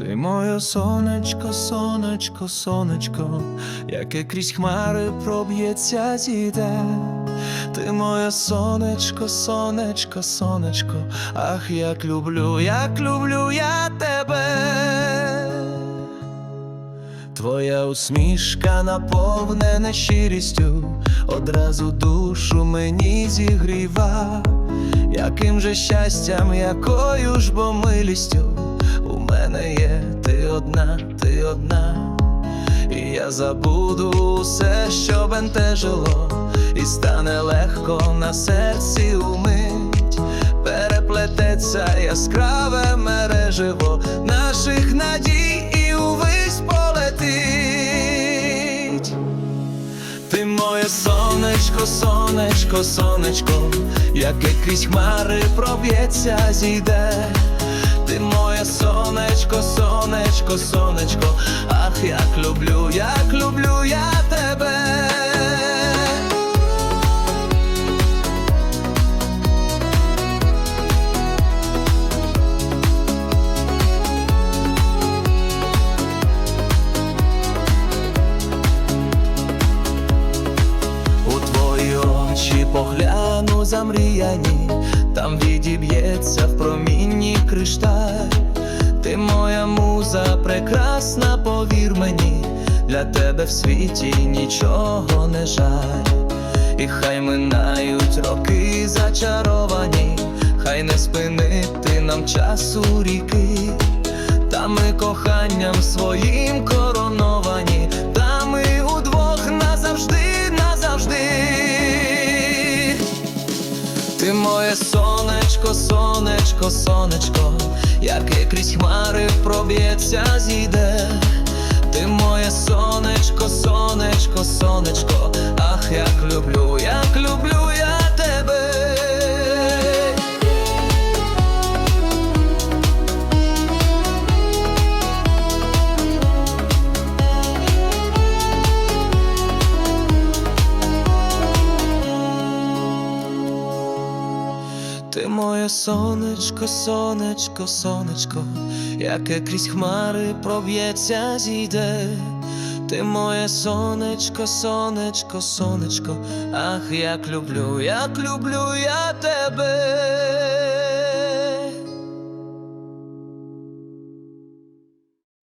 Ти моє сонечко, сонечко, сонечко, яке крізь хмари проб'ється зійде. Ти моє сонечко, сонечко, сонечко, ах, як люблю, як люблю я тебе. Твоя усмішка наповнена щирістю, одразу душу мені зігріва, яким же щастям, якою ж бо милістю. У мене є ти одна, ти одна, і я забуду усе, що бентежило, і стане легко на серці умить, переплететься яскраве мереживо полетить. Ти моє сонечко, сонечко, сонечко, яке крізь хмари проб'ється, зійде. Ти моє сонечко, сонечко, сонечко, ах, як люблю, як люблю я очі погляну замріяні, там відіб'ється в промінні кришталь. Ти моя муза прекрасна, повір мені, для тебе в світі нічого не жаль. І хай минають роки зачаровані, хай не спинити нам часу ріки, та ми коханням своїм короновані, Ти моє сонечко, сонечко, сонечко, яке крізь хмари проб'ється, зійде. Ти моє сонечко, сонечко, сонечко, ах, як люблю, як люблю Ти моє сонечко, сонечко, сонечко, яке крізь хмари проб'ється, зійде. Ти моє сонечко, сонечко, сонечко, ах, як люблю, як люблю я тебе.